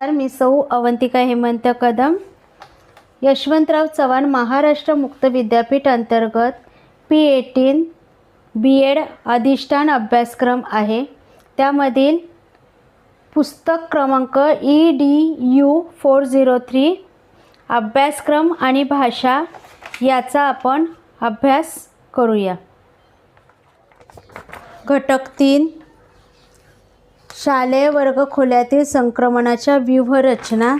तर मी सौ अवंतिका हेमंत कदम. यशवंतराव चव्हाण महाराष्ट्र मुक्त विद्यापीठ अंतर्गत पी एटीन बी एड अधिष्ठान अभ्यासक्रम आहे. त्यामधील पुस्तक क्रमांक E D U four zero three अभ्यासक्रम आणि भाषा याचा आपण अभ्यास करूया. घटक तीन शालेय वर्गखोल्यातील संक्रमणाच्या व्यूहरचना.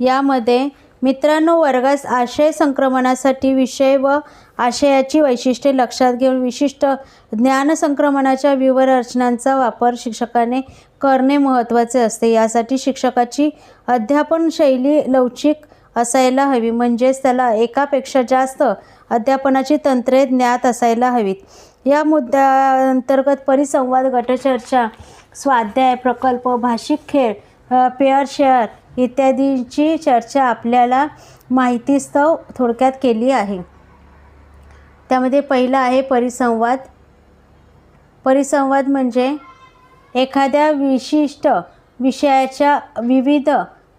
यामध्ये मित्रांनो वर्गास आशय संक्रमणासाठी विषय व आशयाची वैशिष्ट्ये लक्षात घेऊन विशिष्ट ज्ञान संक्रमणाच्या व्यूहरचनांचा वापर शिक्षकाने करणे महत्त्वाचे असते. यासाठी शिक्षकाची अध्यापन शैली लवचिक असायला हवी म्हणजेच त्याला एकापेक्षा जास्त अध्यापनाची तंत्रे ज्ञात असायला हवीत. या मुद्द्याअंतर्गत परिसंवाद गटचर्चा स्वाध्याय प्रकल्प भाषिक खेळ पेअर शेअर इत्यादींची चर्चा आपल्याला माहितीस्तव थोडक्यात केली आहे. त्यामध्ये पहिला आहे परिसंवाद. परिसंवाद म्हणजे एखाद्या विशिष्ट विषयाच्या विविध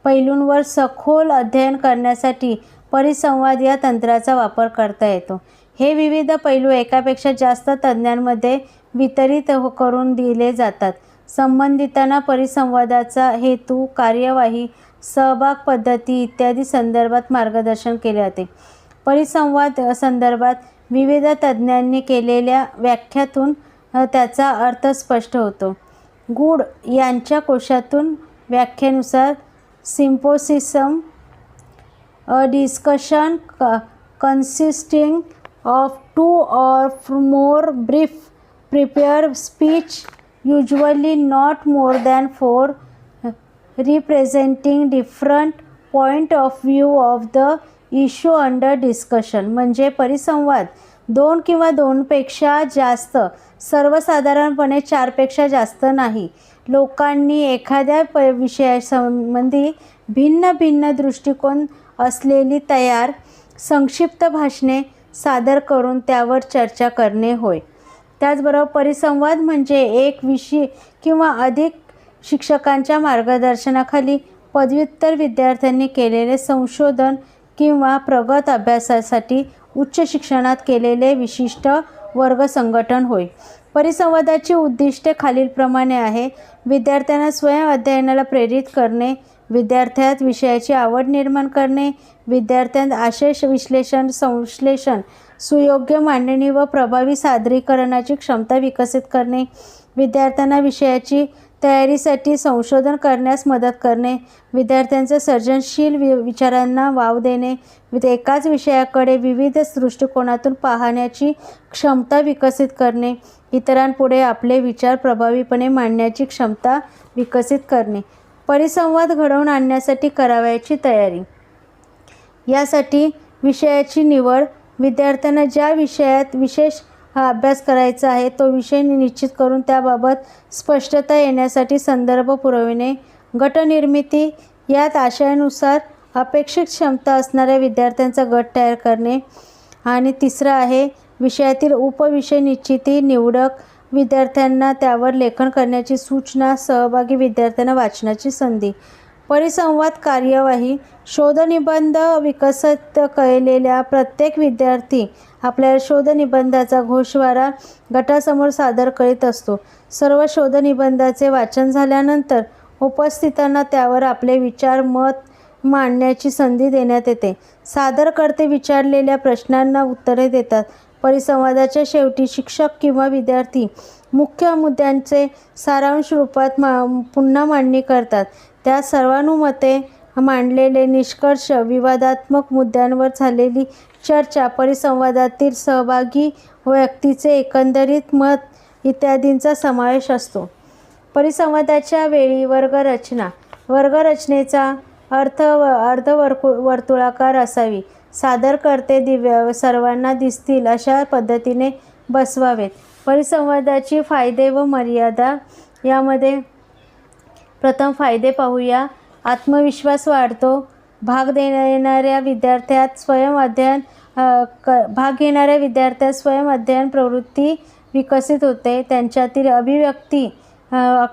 पैलूंवर सखोल अध्ययन करण्यासाठी परिसंवाद या तंत्राचा वापर करता येतो. हे विविध पैलू एकापेक्षा जास्त तज्ज्ञांमध्ये वितरित हो- करून दिले जातात. संबंधितांना परिसंवादाचा हेतू कार्यवाही सहभाग पद्धती इत्यादी संदर्भात मार्गदर्शन केले जाते. परिसंवाद संदर्भात विविध तज्ज्ञांनी केलेल्या व्याख्यातून त्याचा अर्थ स्पष्ट होतो. गुड यांच्या कोशातून व्याख्येनुसार symposium a discussion consisting of two or more brief prepared speech usually not more than four representing different point of view of the issue under discussion म्हणजे परिसंवाद दोन किंवा दोनपेक्षा जास्त सर्वसाधारणपणे चारपेक्षा जास्त नाही लोकांनी एखाद्या प विषयासंबंधी भिन्न भिन्न दृष्टिकोन असलेली तयार संक्षिप्त भाषणे सादर करून त्यावर चर्चा करणे होय. त्याचबरोबर परिसंवाद म्हणजे एक विषय किंवा अधिक शिक्षकांच्या मार्गदर्शनाखाली पदव्युत्तर विद्यार्थ्यांनी केलेले संशोधन किंवा प्रगत अभ्यासासाठी उच्च शिक्षणात केलेले विशिष्ट वर्ग संघटन होय. परिसंवादाची उद्दिष्टे खालीलप्रमाणे आहे. विद्यार्थ्यांना स्वयं अध्ययनाला प्रेरित करणे विद्यार्थ्यात विषयाची आवड निर्माण करणे विद्यार्थ्यांत आशय विश्लेषण संश्लेषण सुयोग्य मांडणी व प्रभावी सादरीकरणाची क्षमता विकसित करणे विद्यार्थ्यांना विषयाची तयारीसाठी संशोधन करण्यास मदत करणे विद्यार्थ्यांच्या सर्जनशील वि विचारांना वाव देणे एकाच विषयाकडे विविध दृष्टिकोनातून पाहण्याची क्षमता विकसित करणे इतरांपुढे आपले विचार प्रभावीपणे मांडण्याची क्षमता विकसित करणे. परिसंवाद घडवून आणण्यासाठी करावयाची तयारी. यासाठी विषयाची निवड विद्यार्थ्यांना ज्या विषयात विशेष हा अभ्यास करायचा आहे तो विषय निश्चित करून त्याबाबत स्पष्टता येण्यासाठी संदर्भ पुरविणे गटनिर्मिती यात आशयानुसार अपेक्षित क्षमता असणाऱ्या विद्यार्थ्यांचा गट तयार करणे. आणि तिसरं आहे विषयातील उपविषय निश्चिती निवडक विद्यार्थ्यांना त्यावर लेखन करण्याची सूचना सहभागी विद्यार्थ्यांना वाचनाची संधी परिसंवाद कार्यवाही शोधनिबंध विकसित केलेल्या प्रत्येक विद्यार्थी आपल्या शोधनिबंधाचा घोषवारा गटासमोर सादर करीत असतो. सर्व शोधनिबंधाचे वाचन झाल्यानंतर उपस्थितांना त्यावर आपले विचार मत मांडण्याची संधी देण्यात येते. सादरकर्ते विचारलेल्या प्रश्नांना उत्तरे देतात. परिसंवादाच्या शेवटी शिक्षक किंवा विद्यार्थी मुख्य मुद्द्यांचे सारांश रूपात मा पुन्हा मांडणी करतात. त्या सर्वानुमते मांडलेले निष्कर्ष विवादात्मक मुद्द्यांवर झालेली चर्चा परिसंवादातील सहभागी व्यक्तीचे एकंदरीत मत इत्यादींचा समावेश असतो. परिसंवादाच्या वेळी वर्गरचना. वर्गरचनेचा अर्थ व वर्तुळाकार असावी. सादरकर्ते दिव्य सर्वांना दिसतील अशा पद्धतीने बसवावेत. परिसंवादाची फायदे व मर्यादा यामध्ये प्रथम फायदे पाहूया. आत्मविश्वास वाढतो. भाग देणाऱ्या विद्यार्थ्यात स्वयं अध्ययन क भाग घेणाऱ्या विद्यार्थ्यात स्वयं अध्ययन प्रवृत्ती विकसित होते. त्यांच्यातील अभिव्यक्ती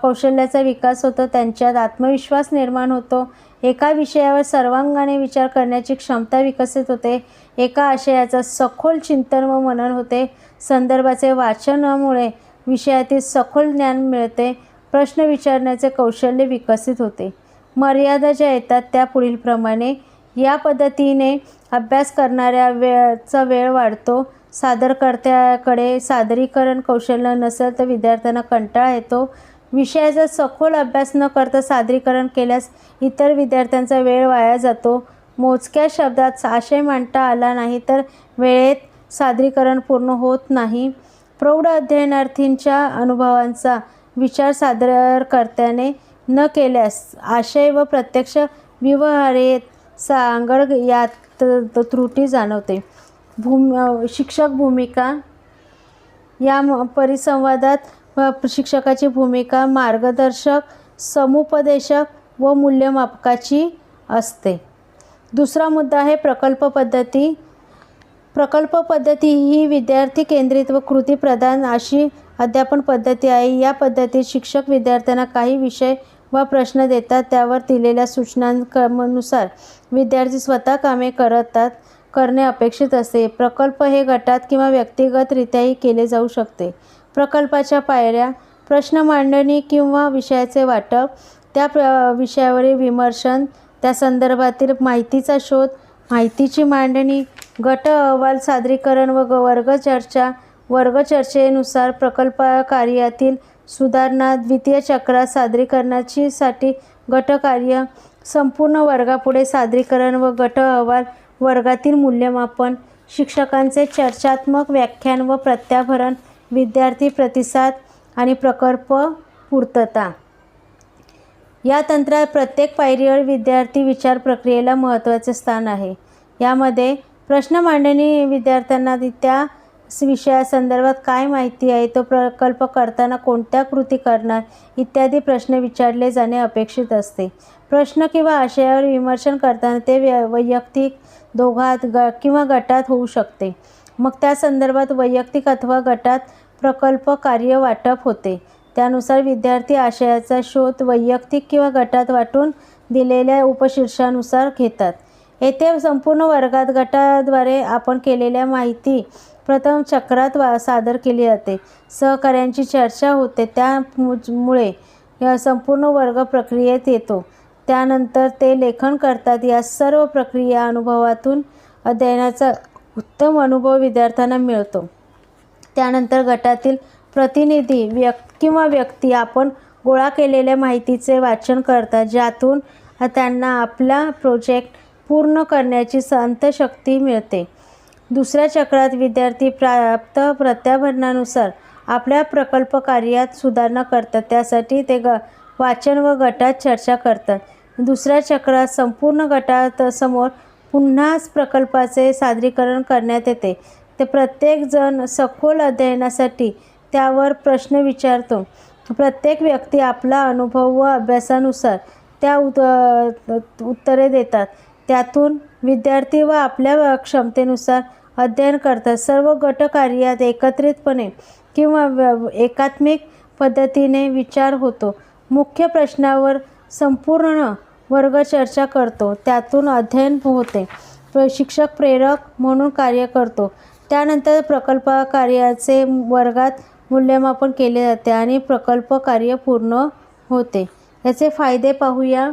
कौशल्याचा विकास होतो. त्यांच्यात आत्मविश्वास निर्माण होतो. एका विषयावर सर्वांगाने विचार करण्याची क्षमता विकसित होते. एका आशयाचं सखोल चिंतन व मनन होते. संदर्भाचे वाचनामुळे विषयातील सखोल ज्ञान मिळते. प्रश्न विचारण्याचे कौशल्य विकसित होते. मर्यादा ज्या येतात त्या पुढीलप्रमाणे. या पद्धतीने अभ्यास करणाऱ्या वेळचा वेळ वाढतो. सादरकर्त्याकडे सादरीकरण कौशल्य नसेल तर विद्यार्थ्यांना कंटाळा येतो. विषयाचा सखोल अभ्यास न करता सादरीकरण केल्यास इतर विद्यार्थ्यांचा वेळ वाया जातो. मोजक्या शब्दात आशय मांडता आला नाही तर वेळेत सादरीकरण पूर्ण होत नाही. प्रौढ अध्ययनार्थींच्या अनुभवांचा विचार सादरकर्त्याने न केल्यास आशय व प्रत्यक्ष व्यवहारे सांगड यात त्रुटी जाणवते. भूम शिक्षक भूमिका या म- परिसंवादात शिक्षकाची भूमिका मार्गदर्शक समुपदेशक व मूल्यमापकाची असते. दुसरा मुद्दा आहे प्रकल्प पद्धती. प्रकल्प पद्धती ही विद्यार्थी केंद्रित व कृती प्रधान अशी अध्यापन पद्धती आहे. या पद्धतीत शिक्षक विद्यार्थ्यांना काही विषय व प्रश्न देतात. त्यावर दिलेल्या सूचनांनुसार विद्यार्थी स्वतः कामे करतात करणे अपेक्षित असते. प्रकल्प हे गटात किंवा व्यक्तिगतरित्याही केले जाऊ शकते. प्रकल्पाच्या पायऱ्या प्रश्न मांडणी किंवा विषयाचे वाटप त्या प्र विषयावरील विमर्शन त्या संदर्भातील माहितीचा शोध माहितीची मांडणी गट अहवाल सादरीकरण व ग- वर्ग चर्चा वर्ग चर्चेनुसार प्रकल्प कार्यातील सुधारणा द्वितीय चक्रात सादरीकरणाची साठी गटकार्य संपूर्ण वर्गापुढे सादरीकरण व गट अहवाल वर्गातील मूल्यमापन शिक्षकांचे चर्चात्मक व्याख्यान व प्रत्याभरण विद्यार्थी प्रतिसाद आणि प्रकल्प पूर्तता. या तंत्रात प्रत्येक पायरीवर विद्यार्थी विचार प्रक्रियेला महत्त्वाचे स्थान आहे. यामध्ये प्रश्न मांडणी विद्यार्थ्यांना त्या विषयासंदर्भात काय माहिती आहे तो प्रकल्प करताना कोणत्या कृती करणार इत्यादी प्रश्न विचारले जाणे अपेक्षित असते. प्रश्न किंवा आशयावर विमर्शन करताना ते व्य वैयक्तिक दोघात ग किंवा गटात होऊ शकते. मग त्या संदर्भात वैयक्तिक अथवा गटात प्रकल्प कार्य वाटप होते. त्यानुसार विद्यार्थी आशयाचा शोध वैयक्तिक किंवा गटात वाटून दिलेल्या उपशीर्षानुसार घेतात. येथे संपूर्ण वर्गात गटाद्वारे आपण केलेल्या माहिती प्रथम चक्रात वा सादर केली जाते. सहकाऱ्यांची चर्चा होते. त्यामुळे संपूर्ण वर्ग प्रक्रियेत येतो. त्यानंतर ते लेखन करतात. या सर्व प्रक्रिया अनुभवातून अध्ययनाचा उत्तम अनुभव विद्यार्थ्यांना मिळतो. त्यानंतर गटातील प्रतिनिधी व्यक् किंवा व्यक्ती आपण गोळा केलेल्या माहितीचे वाचन करतात ज्यातून त्यांना आपला प्रोजेक्ट पूर्ण करण्याची संतशक्ती मिळते. दुसऱ्या चक्रात विद्यार्थी प्राप्त प्रत्याभरणानुसार आपल्या प्रकल्प कार्यात सुधारणा करतात. त्यासाठी ते ग वाचन व गटात चर्चा करतात. दुसऱ्या चक्रात संपूर्ण गटात समोर पुन्हाच प्रकल्पाचे सादरीकरण करण्यात येते. ते प्रत्येकजण सखोल अध्ययनासाठी त्यावर प्रश्न विचारतो. प्रत्येक व्यक्ती आपला अनुभव व अभ्यासानुसार त्या उत उत्तरे देतात. त्यातून विद्यार्थी व आपल्या क्षमतेनुसार अध्ययन करतात. सर्व गटकार्यात एकत्रितपणे किंवा व्य- एकात्मिक पद्धतीने विचार होतो. मुख्य प्रश्नावर संपूर्ण वर्ग चर्चा करतो. त्यातून अध्ययन होते. शिक्षक प्रेरक म्हणून कार्य करतो. त्यानंतर प्रकल्प कार्याचे वर्गात मूल्यमापन केले जाते आणि प्रकल्प कार्य पूर्ण होते. याचे फायदे पाहूया.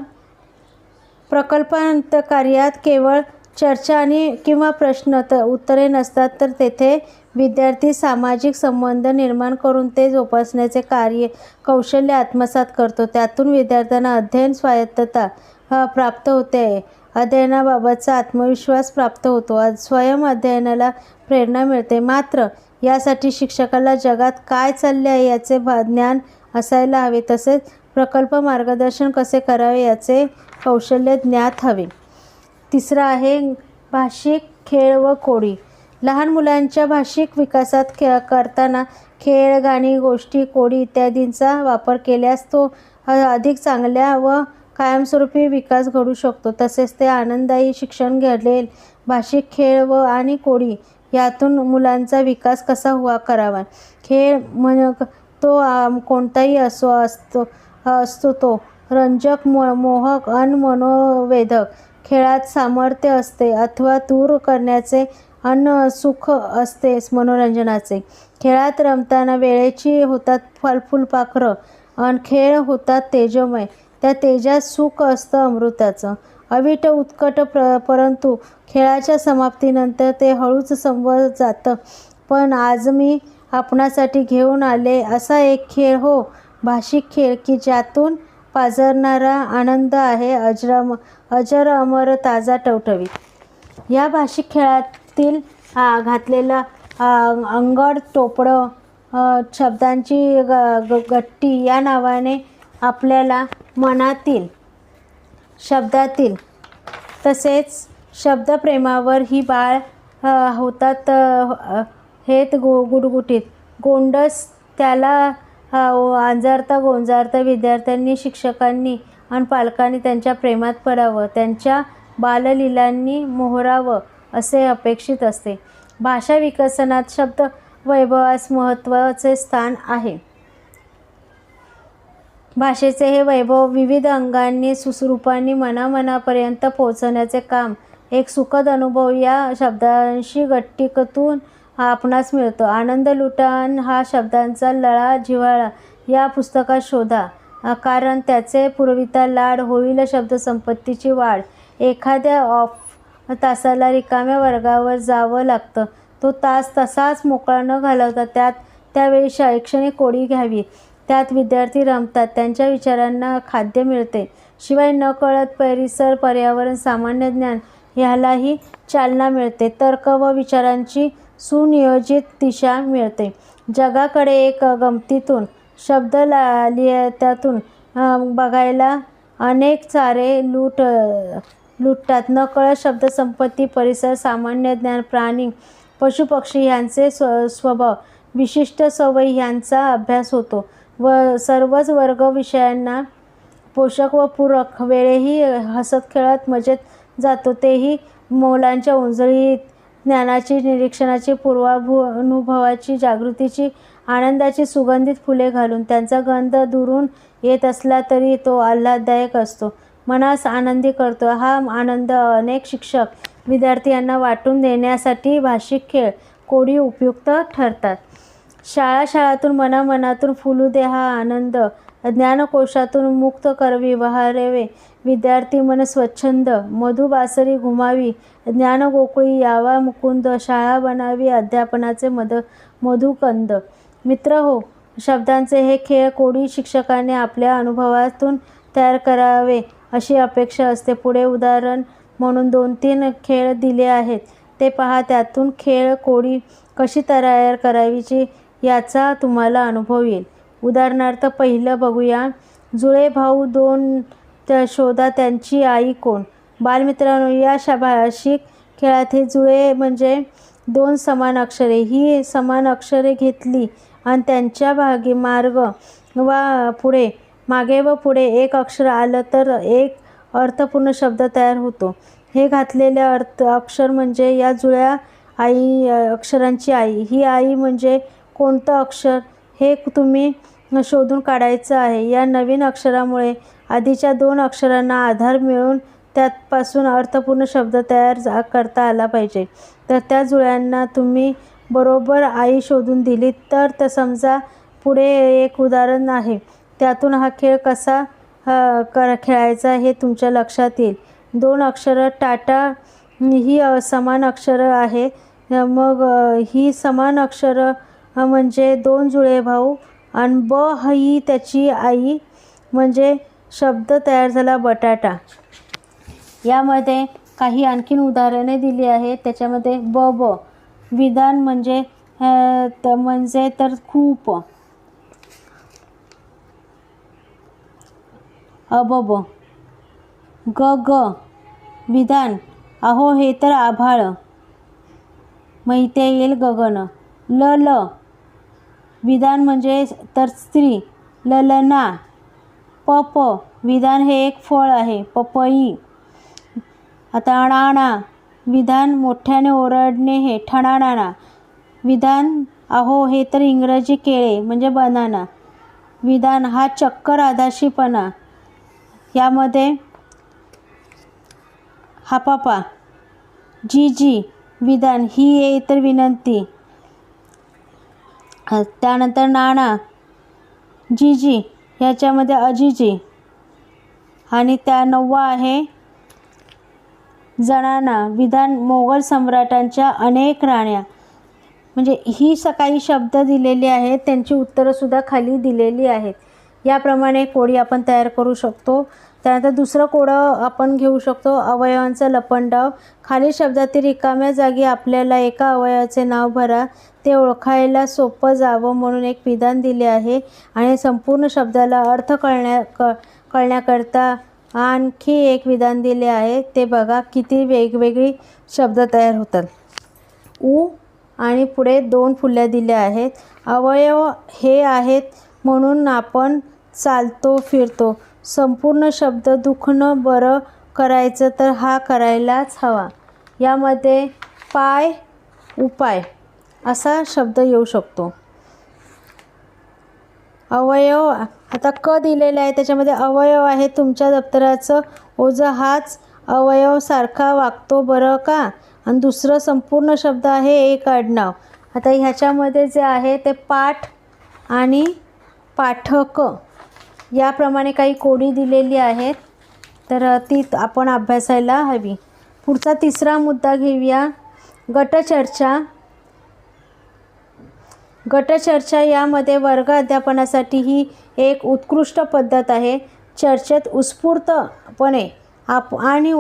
प्रकल्पांत कार्यात केवळ चर्चा आणि किंवा प्रश्न त उत्तरे नसतात तर तेथे विद्यार्थी सामाजिक संबंध निर्माण करून ते जोपासण्याचे कार्य कौशल्य आत्मसात करतो. त्यातून विद्यार्थ्यांना अध्ययन स्वायत्तता प्राप्त होते. अध्ययनाबाबतचा आत्मविश्वास प्राप्त होतो. आज स्वयं अध्ययनाला प्रेरणा मिळते. मात्र यासाठी शिक्षकाला जगात काय चालले आहे याचे भा ज्ञान असायला हवे तसेच प्रकल्प मार्गदर्शन कसे करावे याचे कौशल्य ज्ञात हवे. तिसरं आहे भाषिक खेळ व कोडी. लहान मुलांच्या भाषिक विकासात खे करताना खेळ गाणी गोष्टी कोडी इत्यादींचा वापर केल्यास तो अधिक चांगल्या व कायमस्वरूपी विकास घडू शकतो. तसेच ते आनंददायी शिक्षण घडेल भाषिक खेळ व आणि कोडी यातून मुलांचा विकास कसा हुआ करावा? खेळ म्हण तो कोणताही असो असतो असतो तो. रंजक मो मोहक अन मनोवेधक. खेळात सामर्थ्य असते अथवा दूर करण्याचे अन सुख असते मनोरंजनाचे. खेळात रमताना वेळेची होतात फल फुलपाखरं. अन खेळ होतात तेजमय. त्या तेजात सुख असतं अमृताचं. अविट उत्कट प्र परंतु खेळाच्या समाप्तीनंतर ते हळूच संपत जातं. पण आज मी आपणासाठी घेऊन आले असा एक खेळ हो. भाषिक खेळ की ज्यातून पाजरणारा आनंद आहे अजरम अजर अमर ताजा टवटवीत या भाषिक खेळातील घातलेला घातलेलं अंगड टोपडं शब्दांची ग ग गट्टी या नावाने आपल्याला मनातील शब्दातील. तसेच शब्दप्रेमावर ही बाळ होतात हेत गो गुटगुटीत गोंडस त्याला अ, आंजारता गोंजारता विद्यार्थ्यांनी शिक्षकांनी आणि पालकांनी त्यांच्या प्रेमात पडावं. त्यांच्या बाललीलांनी मोहरावं असे अपेक्षित असते. भाषा विकसनात शब्द वैभवास महत्त्वाचे स्थान आहे. भाषेचे हे वैभव विविध अंगांनी सुसरूपांनी मनामनापर्यंत पोहोचवण्याचे काम. एक सुखद अनुभव या शब्दांशी गट्टीकतून आपणास मिळतो. आनंद लुटान हा शब्दांचा लळा जिव्हाळा या पुस्तकात शोधा. कारण त्याचे पुरविता लाड होईल शब्दसंपत्तीची वाढ. एखाद्या ऑफ तासाला रिकाम्या वर्गावर जावं लागतं. तो तास तसाच मोकळा न घालवता त्यात त्यावेळी शैक्षणिक कोडी घ्यावी. त्यात विद्यार्थी रमतात. त्यांच्या विचारांना खाद्य मिळते. शिवाय नकळत परिसर पर्यावरण सामान्य ज्ञान ह्यालाही चालना मिळते. तर्क व विचारांची सुनियोजित दिशा मिळते. जगाकडे एक गमतीतून शब्द ला त्यातून बघायला अनेक सारे लूट लुटतात. नकळत शब्दसंपत्ती परिसर सामान्य ज्ञान प्राणी पशुपक्षी ह्यांचे स्व स्वभाव. विशिष्ट सवयी ह्यांचा अभ्यास होतो. व सर्वच वर्ग विषयांना पोषक व पूरक वेळेही हसत खेळत मजेत जातो. तेही मोलांच्या उंजळीत ज्ञानाची निरीक्षणाची पूर्वाभू अनुभवाची जागृतीची आनंदाची सुगंधित फुले घालून त्यांचा गंध दुरून येत असला तरी तो आल्हाददायक असतो. मनास आनंदी करतो. हा आनंद अनेक शिक्षक विद्यार्थी यांना वाटून देण्यासाठी भाषिक खेळ कोडी उपयुक्त ठरतात. शाळा शाळातून मनामनातून फुलू दे हा आनंद. ज्ञानकोशातून मुक्त करवी वहारेवे विद्यार्थी मन स्वच्छंद. मधुबासरी घुमावी. ज्ञानगोकुळी यावा मुकुंद. शाळा बनावी अध्यापनाचे मध मधुकंद. मित्र हो शब्दांचे हे खेळ कोडी शिक्षकाने आपल्या अनुभवातून तयार करावे अशी अपेक्षा असते. पुढे उदाहरण म्हणून दोन तीन खेळ दिले आहेत. ते पहा त्यातून खेळ कोडी कशी तयार करावीची याचा तुम्हाला अनुभव येईल. उदाहरणार्थ पहिलं बघूया. जुळे भाऊ दोन त्या शोधा त्यांची आई कोण? बालमित्रांनो या शा भाषिक खेळात हे जुळे म्हणजे दोन समान अक्षरे. ही समान अक्षरे घेतली आणि त्यांच्या भागी मार्ग वा पुढे मागे व पुढे एक अक्षर आलं तर एक अर्थपूर्ण शब्द तयार होतो. हे घातलेले अर्थ अक्षर म्हणजे या जुळ्या आई अक्षरांची आई. ही आई म्हणजे कोणतं अक्षर हे तुम्ही शोधून काढायचं आहे. या नवीन अक्षरामुळे आधीच्या दोन अक्षरांना आधार मिळून त्यापासून अर्थपूर्ण शब्द तयार जा- करता आला पाहिजे. तर त्या जुळ्यांना तुम्ही बरोबर आई शोधून दिली. तर तर समजा पुढे एक उदाहरण आहे. त्यातून हा खेळ कसा कर खेळायचा हे तुमच्या लक्षात येईल. दोन अक्षरं टाटा ही समान अक्षरं आहे. मग ही समान अक्षरं म्हणजे दोन जुळे भाऊ. आणि ब ही त्याची आई म्हणजे शब्द तयार झाला बटाटा. यामध्ये काही आणखीन उदाहरणे दिली आहेत. त्याच्यामध्ये ब ब. विधान म्हणजे तर म्हणजे तर खूप. अबब ग ग. विधान अहो हे तर आभाळ. मैते येईल गगन. ल ल. विधान म्हणजे तर स्त्री ललना पप विधान हे एक फळ आहे पपई. आता अणाणा विधान मोठ्याने ओरडणे हे ठणाणाणा. विधान अहो हे तर इंग्रजी केळे म्हणजे बनाना विधान हा चक्कर आदाशीपणा यामध्ये हापापा. जी जी विधान ही ये इतर विनंती. त्यानंतर नाणा जीजी ह्याच्यामध्ये याच्यामध्ये अजिजी आणि त्या नववा आहे जणांना विधान मोगल सम्राटांच्या अनेक राण्या. म्हणजे ही सकाळी शब्द दिलेली आहेत त्यांची उत्तरंसुद्धा खाली दिलेली आहेत. याप्रमाणे कोडी आपण तयार करू शकतो. त्यानंतर दुसरं कोडं आपण घेऊ शकतो अवयवांचा लपंडाव. खाली शब्दातील रिकाम्या जागी आपल्याला एका अवयवाचे नाव भरा. ते ओळखायला सोपं जावं म्हणून एक विधान दिले आहे आणि संपूर्ण शब्दाला अर्थ कळण्या क कळण्याकरता आणखी एक विधान दिले आहे. ते बघा किती वेगवेगळी शब्द तयार होतात. उ आणि पुढे दोन फुल्या दिल्या आहेत. अवयव हे आहेत म्हणून आपण चालतो फिरतो. संपूर्ण शब्द दुखणं बरं करायचं तर हा करायलाच हवा. यामध्ये पाय उपाय असा शब्द येऊ शकतो. अवयव आता क दिलेलं आहे त्याच्यामध्ये अवयव आहे तुमच्या दप्तराचं ओझं हाच अवयवसारखा वागतो बरं का? आणि दुसरं संपूर्ण शब्द आहे एक आडनाव. आता ह्याच्यामध्ये जे आहे ते पाठ आणि पाठक. याप्रमाणे काही कोडी दिलेली आहेत. तर ती आपण अभ्यासायला हवी. पुढचा तिसरा मुद्दा घेऊया. गटचर्चा. गटचर्चा यामध्ये वर्ग अध्यापनासाठी ही एक उत्कृष्ट पद्धत आहे. चर्चेत उत्स्फूर्तपणे आप आणि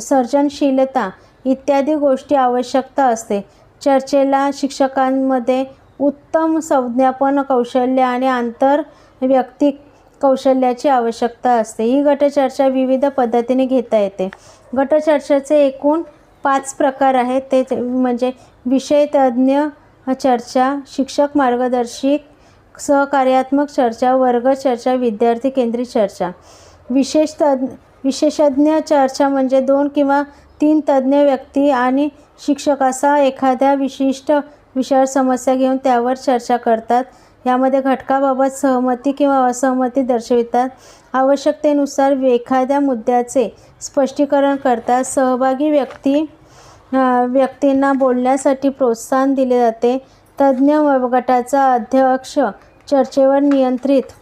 सर्जनशीलता इत्यादी गोष्टी आवश्यकता असते. चर्चेला शिक्षकांमध्ये उत्तम संज्ञापन कौशल्य आणि आंतर व्यक्तिक कौशल्याची आवश्यकता असते. ही गटचर्चा विविध पद्धतीने घेता येते. गटचर्चेचे एकूण पाच प्रकार आहेत. ते म्हणजे विषय तज्ज्ञ चर्चा शिक्षक मार्गदर्शिक सहकार्यात्मक चर्चा वर्ग चर्चा विद्यार्थी केंद्रित चर्चा. विशेष तज्ञ विशेषज्ञ चर्चा म्हणजे दोन किंवा तीन तज्ज्ञ व्यक्ती आणि शिक्षक असा एखाद्या विशिष्ट विषयावर समस्या घेऊन त्यावर चर्चा करतात. यामध्ये घटकाबाबत सहमती किंवा असहमती दर्शवितात. आवश्यकतेनुसार एखाद्या मुद्द्याचे स्पष्टीकरण करतात. सहभागी व्यक्ती व्यक्तींना बोलण्यासाठी प्रोत्साहन दिले जाते. तज्ज्ञ गटाचा अध्यक्ष चर्चेवर नियंत्रित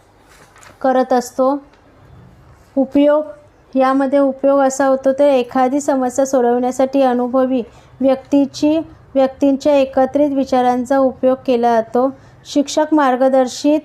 करत असतो. उपयोग यामध्ये उपयोग असा होतो तर एखादी समस्या सोडवण्यासाठी अनुभवी व्यक्तीची व्यक्तींच्या एकत्रित विचारांचा उपयोग केला जातो. शिक्षक मार्गदर्शित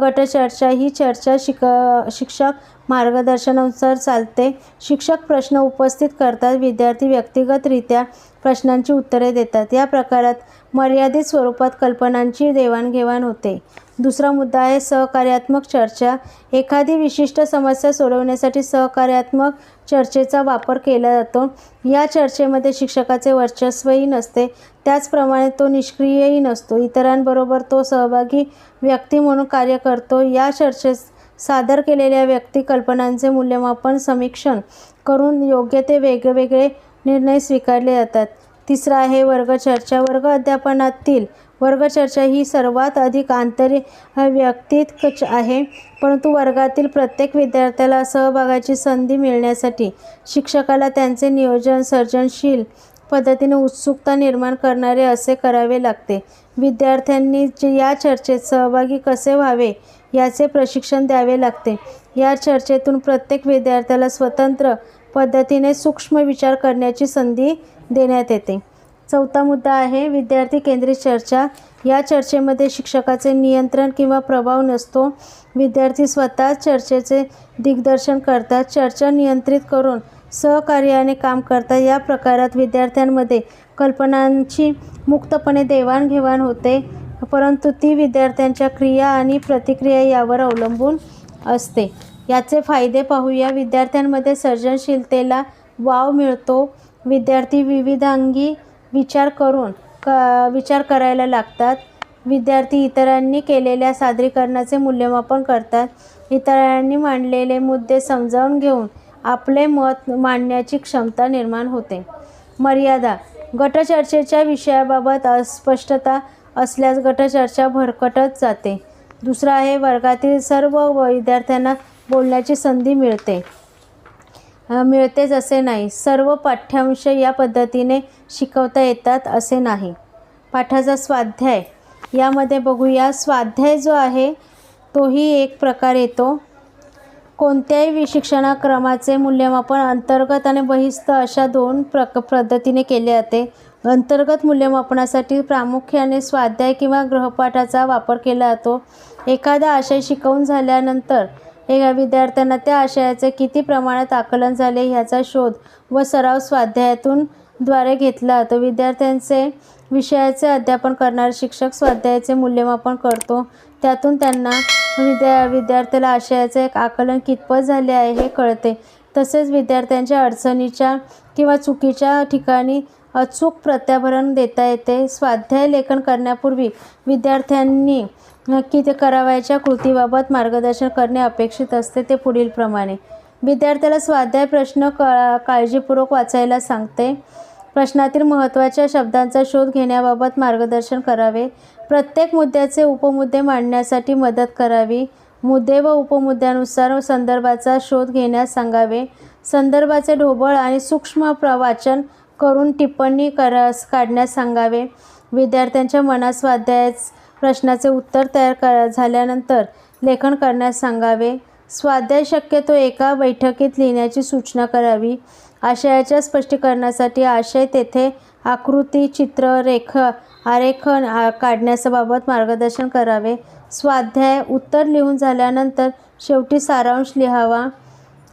गटचर्चा ही चर्चा शिक शिक्षक मार्गदर्शनानुसार चालते. शिक्षक प्रश्न उपस्थित करतात विद्यार्थी व्यक्तिगतरित्या प्रश्नांची उत्तरे देतात. या प्रकारात मर्यादित स्वरूपात कल्पनांची देवाणघेवाण होते. दुसरा मुद्दा आहे सहकार्यात्मक चर्चा. एखादी विशिष्ट समस्या सोडवण्यासाठी सहकार्यात्मक चर्चेचा वापर केला जातो. या चर्चेमध्ये शिक्षकाचे वर्चस्वही नसते. त्याचप्रमाणे तो निष्क्रियही नसतो. इतरांबरोबर तो सहभागी व्यक्ती म्हणून कार्य करतो. या चर्चेस सादर केलेल्या व्यक्ती कल्पनांचे मूल्यमापन समीक्षण करून योग्य ते वेगवेगळे निर्णय स्वीकारले जातात. तिसरा आहे वर्गचर्चा वर्ग अध्यापनातील वर्गचर्चा ही सर्वात अधिक आंतरिक व्यक्तिक आहे. परंतु वर्गातील प्रत्येक विद्यार्थ्याला सहभागाची संधी मिळण्यासाठी शिक्षकाला त्यांचे नियोजन सर्जनशील पद्धतीने उत्सुकता निर्माण करणारे असे करावे लागते. विद्यार्थ्यांनी जे या चर्चेत सहभागी कसे व्हावे याचे प्रशिक्षण द्यावे लागते. या चर्चेतून प्रत्येक विद्यार्थ्याला स्वतंत्र पद्धतीने सूक्ष्म विचार करण्याची संधी देण्यात येते. चौथा मुद्दा आहे विद्यार्थी केंद्रित चर्चा. या चर्चेमध्ये शिक्षकाचे नियंत्रण किंवा प्रभाव नसतो. विद्यार्थी स्वतः चर्चेचे दिग्दर्शन करतात चर्चा नियंत्रित करून सहकार्याने काम करतात. या प्रकारात विद्यार्थ्यांमध्ये कल्पनांची मुक्तपणे देवाणघेवाण होते परंतु ती विद्यार्थ्यांच्या क्रिया आणि प्रतिक्रिया यावर अवलंबून असते. याचे फायदे पाहूया. विद्यार्थ्यांमध्ये सर्जनशीलतेला वाव मिळतो. विद्यार्थी विविधांगी विचार करून क विचार करायला लागतात. विद्यार्थी इतरांनी केलेल्या सादरीकरणाचे मूल्यमापन करतात. इतरांनी मांडलेले मुद्दे समजावून घेऊन आपले मत मांडण्याची क्षमता निर्माण होते. मर्यादा. गटचर्चेच्या विषयाबाबत अस्पष्टता असल्यास गटचर्चा भरकटत जाते. दुसरा आहे वर्गातील सर्व विद्यार्थ्यांना बोलण्याची संधी मिळते. मिळतेच असे नाही. सर्व पाठ्यांश या पद्धतीने शिकवता येतात असे नाही. पाठाचा स्वाध्याय. यामध्ये बघूया. स्वाध्याय जो आहे तोही एक प्रकार येतो. कोणत्याही वि- शिक्षणाक्रमाचे मूल्यमापन अंतर्गत आणि बहिस्त अशा दोन प्रक पद्धतीने केले जाते. अंतर्गत मूल्यमापनासाठी प्रामुख्याने स्वाध्याय किंवा गृहपाठाचा वापर केला जातो. एखादा आशय शिकवून झाल्यानंतर एका विद्यार्थ्यांना त्या आशयाचे किती प्रमाणात आकलन झाले ह्याचा शोध व सराव स्वाध्यायातून द्वारे घेतला. जातो विद्यार्थ्यांचे विषयाचे अध्यापन करणारे शिक्षक स्वाध्यायाचे मूल्यमापन करतो. त्यातून त्यांना विद्या विद्यार्थ्याला आशयाचे एक आकलन कितपत झाले आहे हे कळते. तसेच विद्यार्थ्यांच्या अडचणीच्या किंवा चुकीच्या ठिकाणी अचूक प्रत्याभरण देता येते. स्वाध्याय लेखन करण्यापूर्वी विद्यार्थ्यांनी नक्की ते करावयाच्या कृतीबाबत मार्गदर्शन करणे अपेक्षित असते ते पुढीलप्रमाणे विद्यार्थ्याला स्वाध्याय प्रश्न का काळजीपूर्वक वाचायला सांगते. प्रश्नातील महत्त्वाच्या शब्दांचा शोध घेण्याबाबत मार्गदर्शन करावे. प्रत्येक मुद्द्याचे उपमुद्दे मांडण्यासाठी मदत करावी. मुद्दे व उपमुद्द्यानुसार संदर्भाचा शोध घेण्यास सांगावे. संदर्भाचे ढोबळ आणि सूक्ष्म प्रवाचन करून टिप्पणी कर काढण्यास सांगावे. विद्यार्थ्यांच्या मनात स्वाध्याय प्रश्नाचे उत्तर तयार कर झाल्यानंतर लेखन करण्यास सांगावे. स्वाध्याय शक्यतो एका बैठकीत लिहिण्याची सूचना करावी. आशयाच्या स्पष्टीकरणासाठी आशय तेथे आकृती चित्र रेख आरेखन आ- काढण्याबाबत मार्गदर्शन करावे. स्वाध्याय उत्तर लिहून झाल्यानंतर शेवटी सारांश लिहावा.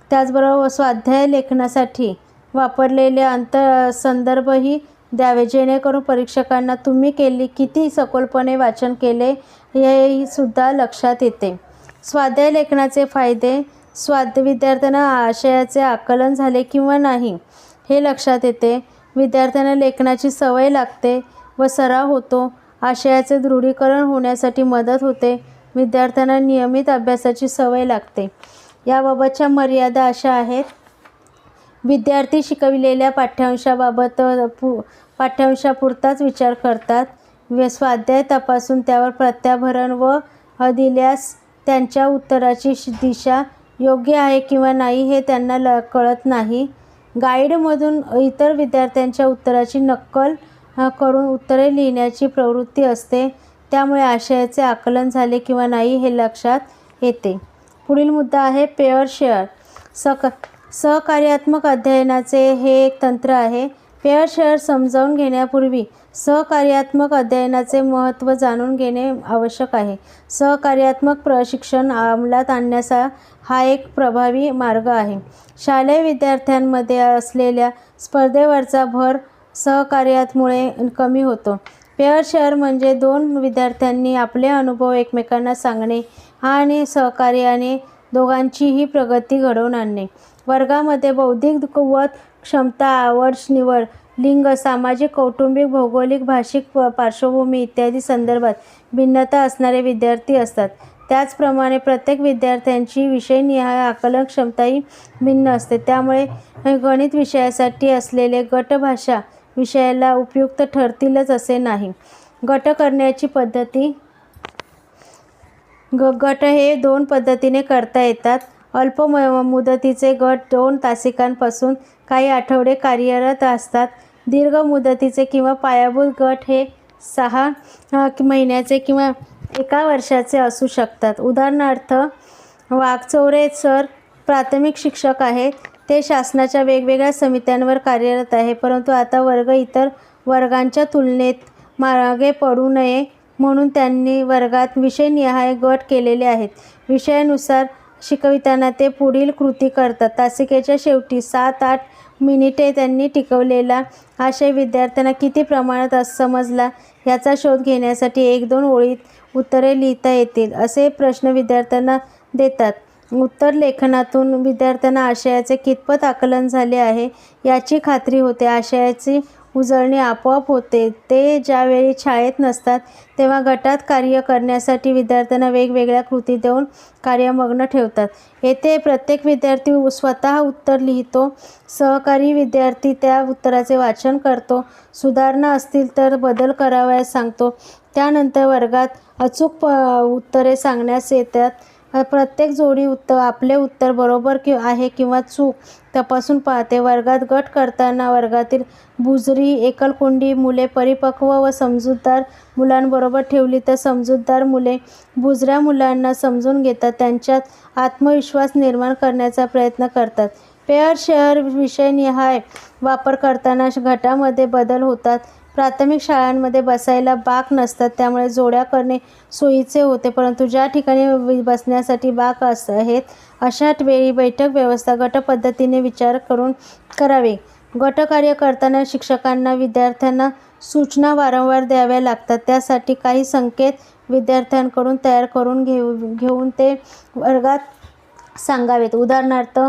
त्याचबरोबर स्वाध्याय लेखनासाठी वापरलेले अंत संदर्भही द्यावे जेणेकरून परीक्षकांना तुम्ही केली किती सखोलपणे वाचन केले हे सुद्धा लक्षात येते. स्वाध्याय लेखनाचे फायदे स्वाध्याय विद्यार्थ्यांना आशयाचे आकलन झाले किंवा नाही हे लक्षात येते. विद्यार्थ्यांना लेखनाची सवय लागते व सराव होतो. आशयाचे दृढीकरण होण्यासाठी मदत होते. विद्यार्थ्यांना नियमित अभ्यासाची सवय लागते. याबाबतच्या मर्यादा अशा आहेत विद्यार्थी शिकविलेल्या पाठ्यांशाबाबत पु पाठ्यांशापुरताच विचार करतात. स्वाध्याय तपासून त्यावर प्रत्याभरण व दिल्यास त्यांच्या उत्तराची दिशा योग्य आहे किंवा नाही हे त्यांना ल कळत नाही. गाईडमधून इतर विद्यार्थ्यांच्या उत्तराची नक्कल करून उत्तरे लिहिण्याची प्रवृत्ती असते. त्यामुळे आशयाचे आकलन झाले किंवा नाही हे लक्षात येते. पुढील मुद्दा आहे पेअर शेअर. सक सहकार्यात्मक अध्ययनाचे हे एक तंत्र आहे. पेअर शेअर समजावून घेण्यापूर्वी सहकार्यात्मक अध्ययनाचे महत्त्व जाणून घेणे आवश्यक आहे. सहकार्यात्मक प्रशिक्षण अंमलात आणण्याचा हा एक प्रभावी मार्ग आहे. शालेय विद्यार्थ्यांमध्ये असलेल्या स्पर्धेवरचा भर सहकार्यामुळे कमी होतो. पेअर शेअर म्हणजे दोन विद्यार्थ्यांनी आपले अनुभव एकमेकांना सांगणे आणि सहकार्याने दोघांचीही प्रगती घडवून आणणे. वर्गामध्ये बौद्धिक कुवत क्षमता आवड निवड लिंग सामाजिक कौटुंबिक भौगोलिक भाषिक प- पार्श्वभूमी इत्यादी संदर्भात भिन्नता असणारे विद्यार्थी असतात. त्याचप्रमाणे प्रत्येक विद्यार्थ्यांची विषयनिहाय आकलन क्षमताही भिन्न असते. त्यामुळे गणित विषयासाठी असलेले गटभाषा विषयाला उपयुक्त ठरतीलच असे नाही. गट करण्याची पद्धती ग गट हे दोन पद्धतीने करता येतात. अल्प म मुदतीचे गट दोन तासिकांपासून काही आठवडे कार्यरत असतात. दीर्घ मुदतीचे किंवा पायाभूत गट हे सहा महिन्याचे किंवा एका वर्षाचे असू शकतात. उदाहरणार्थ वाघचौरे सर प्राथमिक शिक्षक आहेत ते शासनाच्या वेगवेगळ्या समित्यांवर कार्यरत आहे परंतु आता वर्ग इतर वर्गांच्या तुलनेत मागे पडू नये म्हणून त्यांनी वर्गात विषयनिहाय गट केलेले आहेत. विषयानुसार शिकविताना ते पुढील कृती करतात. तासिकेच्या शेवटी सात आठ मिनिटे त्यांनी टिकवलेला आशय विद्यार्थ्यांना किती प्रमाणात समजला याचा शोध घेण्यासाठी एक दोन ओळीत उत्तरे लिहिता येतील असे प्रश्न विद्यार्थ्यांना देतात. उत्तर लेखनातून विद्यार्थ्यांना आशयाचे कितपत आकलन झाले आहे याची खात्री होते. आशयाची उजळणी आपोआप होते. ते ज्यावेळी शाळेत नसतात तेव्हा गटात कार्य करण्यासाठी विद्यार्थ्यांना वेगवेगळ्या कृती देऊन कार्यमग्न ठेवतात. येथे प्रत्येक विद्यार्थी स्वतः उत्तर लिहितो सहकारी विद्यार्थी त्या उत्तराचे वाचन करतो सुधारणा असतील तर बदल करावयास सांगतो. त्यानंतर वर्गात अचूक प उत्तरे सांगण्यास येतात. प्रत्येक जोडी उत्तर आपले उत्तर बरोबर कि आहे किंवा चूक तपासून पाहते. वर्गात गट करताना वर्गातील बुजरी एकलकोंडी मुले परिपक्व व समजूतदार मुलांबरोबर ठेवली तर समजूतदार मुले बुजऱ्या मुलांना समजून घेतात. त्यांच्यात आत्मविश्वास निर्माण करण्याचा प्रयत्न करतात. पेअर शेअर विषयनिहाय वापर करताना गटामध्ये बदल होतात. प्राथमिक शाळांमध्ये बसायला बाक नसतात त्यामुळे जोड्या करणे सोयीचे होते परंतु ज्या ठिकाणी वि- बसण्यासाठी बाक अस आहेत अशा वेळी बैठक व्यवस्था गटपद्धतीने विचार करून करावे. गटकार्य करताना शिक्षकांना विद्यार्थ्यांना सूचना वारंवार द्याव्या लागतात. त्यासाठी काही संकेत विद्यार्थ्यांकडून तयार करून घेऊ घेऊन ते वर्गात सांगावेत. उदाहरणार्थ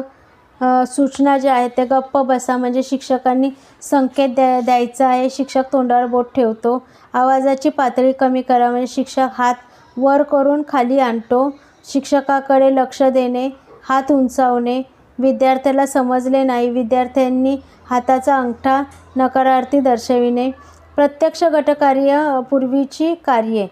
सूचना ज्या आहेत त्या गप्प बसा. म्हणजे शिक्षकांनी संकेत द्या द्यायचा आहे. शिक्षक तोंडावर बोट ठेवतो. आवाजाची पातळी कमी करा. म्हणजे शिक्षक हात वर करून खाली आणतो. शिक्षकाकडे लक्ष देणे हात उंचावणे. विद्यार्थ्याला समजले नाही. विद्यार्थ्यांनी हाताचा अंगठा नकारार्थी दर्शविणे. प्रत्यक्ष गटकार्य पूर्वीची कार्ये.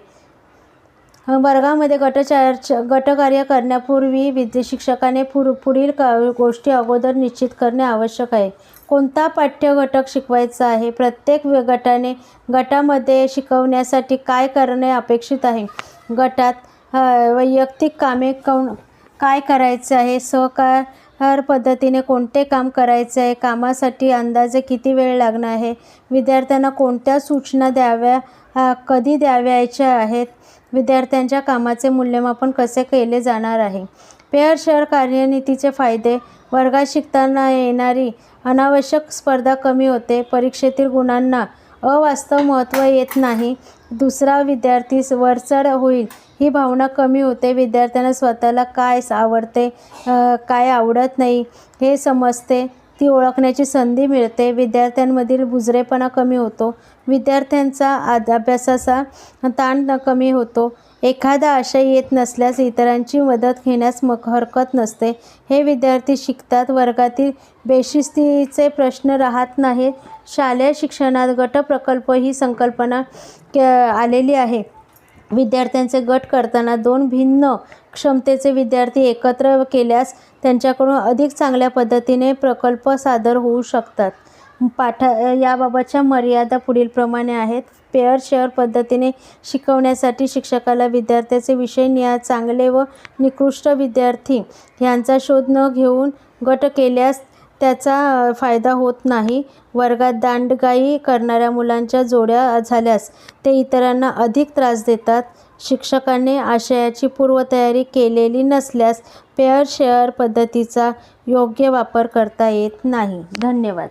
वर्गामध्ये गटचार गटकार्य करण्यापूर्वी विद्या शिक्षकाने पुर पुढील का गोष्टी अगोदर निश्चित करणे आवश्यक आहे. कोणता पाठ्य घटक शिकवायचा आहे? प्रत्येक गटाने गटामध्ये शिकवण्यासाठी काय करणे अपेक्षित आहे? गटात वैयक्तिक कामे कोण काय करायचे आहे? सहकार पद्धतीने कोणते काम करायचे आहे? कामासाठी अंदाजे किती वेळ लागणार आहे? विद्यार्थ्यांना कोणत्या सूचना द्याव्या कधी द्याव्याच्या आहेत? विद्यार्थ्यांच्या कामाचे मूल्यमापन कसे केले जाणार आहे? पेअर शेअर कार्यनीतीचे फायदे. वर्गात शिकताना येणारी अनावश्यक स्पर्धा कमी होते. परीक्षेतील गुणांना अवास्तव महत्त्व येत नाही. दुसरा विद्यार्थी वरचढ होईल ही भावना कमी होते. विद्यार्थ्यांना स्वतःला काय आवडते काय आवडत नाही हे समजते. ती ओळखण्याची संधी मिळते. विद्यार्थ्यांमधील बुजरेपणा कमी होतो. विद्यार्थ्यांचा आद अभ्यासाचा ताण कमी होतो. एखादा आशय येत नसल्यास इतरांची मदत घेण्यास मग हरकत नसते. हे विद्यार्थी शिकतात. वर्गातील बेशिस्तीचे प्रश्न राहत नाहीत. शालेय शिक्षणात गटप्रकल्प ही संकल्पना क आलेली आहे. विद्यार्थ्यांचे गट करताना दोन भिन्न क्षमतेचे विद्यार्थी एकत्र केल्यास त्यांच्याकडून अधिक चांगल्या पद्धतीने प्रकल्प सादर होऊ शकतात. पाठा याबाबतच्या मर्यादा पुढीलप्रमाणे आहेत. पेअर शेअर पद्धतीने शिकवण्यासाठी शिक्षकाला विद्यार्थ्याचे विषय निया चांगले व निकृष्ट विद्यार्थी यांचा शोध न घेऊन गट केल्यास त्याचा फायदा होत नाही. वर्गात दांडगाई करणाऱ्या मुलांच्या जोड्या झाल्यास ते इतरांना अधिक त्रास देतात. शिक्षकाने आशयाची पूर्वतयारी केलेली नसल्यास पेअर शेअर पद्धतीचा योग्य वापर करता येत नाही. धन्यवाद.